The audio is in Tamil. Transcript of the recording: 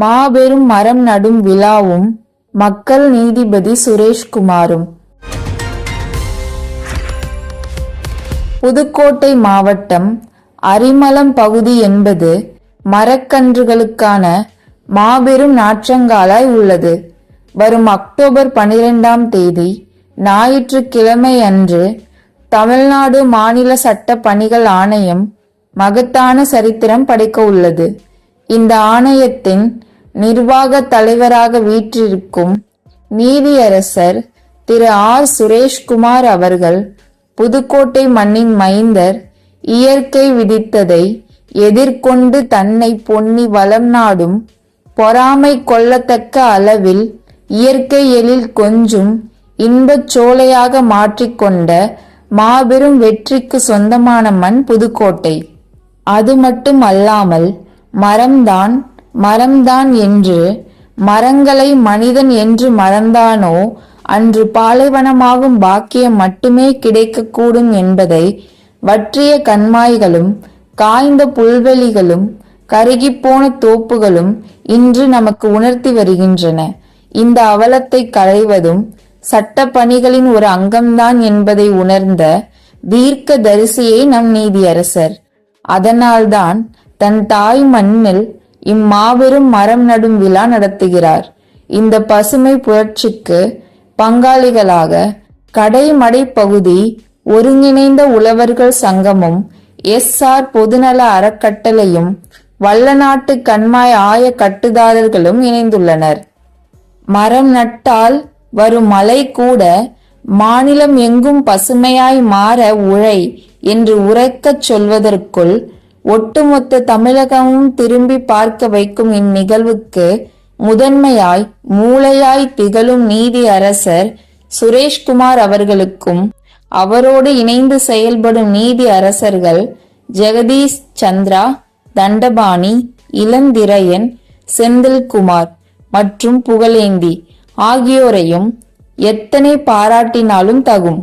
மாபெரும் மரம் நடும் விழாவும் மக்கள் நீதிபதி சுரேஷ்குமாரும். புதுக்கோட்டை மாவட்டம் அரிமலம் பகுதி என்பது மரக்கன்றுகளுக்கான மாபெரும் நாற்றங்காலாய் உள்ளது. வரும் அக்டோபர் பனிரெண்டாம் தேதி ஞாயிற்றுக்கிழமை அன்று தமிழ்நாடு மாநில சட்ட பணிகள் ஆணையம் மகத்தான சரித்திரம் படைக்க உள்ளது இந்த ஆணையத்தின் நிர்வாக தலைவராக வீற்றிருக்கும் நீதியரசர் திரு ஆர். சுரேஷ்குமார் அவர்கள் புதுக்கோட்டை மண்ணின் மைந்தர் இயற்கை விதித்ததை எதிர்கொண்டு தன்னை பொன்னி வளம் நாடும் பொறாமை கொள்ளத்தக்க அளவில் இயற்கை எழில் கொஞ்சும் இன்பச் சோலையாக மாற்றிக்கொண்ட மாபெரும் வெற்றிக்கு சொந்தமான மண் புதுக்கோட்டை. அது மட்டும் அல்லாமல் மரம்தான் மரம்தான் என்று மரங்களை மனிதன் என்று மறந்தானோ அன்று பாலைவனமாகும் பாக்கியம் மட்டுமே கிடைக்கக்கூடும் என்பதை வற்றிய கண்மாய்களும் காய்ந்த புல்வெளிகளும் கருகிப்போன தோப்புகளும் இன்று நமக்கு உணர்த்தி வருகின்றன. இந்த அவலத்தை களைவதும் சட்ட பணிகளின் ஒரு அங்கம்தான் என்பதை உணர்ந்த தீர்க்க தரிசியே நம் நீதியரசர். அதனால்தான் தன் தாய் மண்ணில் இம்மாபெரும் மரம் நடும் விழா நடத்துகிறார். இந்த பசுமை புரட்சிக்கு பங்காளிகளாக கடைமடை பகுதி ஒருங்கிணைந்த உழவர்கள் சங்கமும் எஸ். ஆர். பொதுநல அறக்கட்டளையும் வல்லநாட்டு கண்மாய் ஆய கட்டுதாரர்களும் இணைந்துள்ளனர். மரம் நட்டால் வரும் மழை கூட மாநிலம் எங்கும் பசுமையாய் மாற உழை என்று உரைக்கச் சொல்வதற்குள் ஒட்டுமொத்த தமிழகமும் திரும்பி பார்க்க வைக்கும் இந்நிகழ்வுக்கு முதன்மையாய் மூளையாய் திகழும் நீதி அரசர் சுரேஷ்குமார் அவர்களுக்கும் அவரோடு இணைந்து செயல்படும் நீதி அரசர்கள் ஜெகதீஷ் சந்திரா தண்டபாணி இளந்திரையன் செந்தில்குமார் மற்றும் புகழேந்தி ஆகியோரையும் எத்தனை பாராட்டினாலும் தகும்.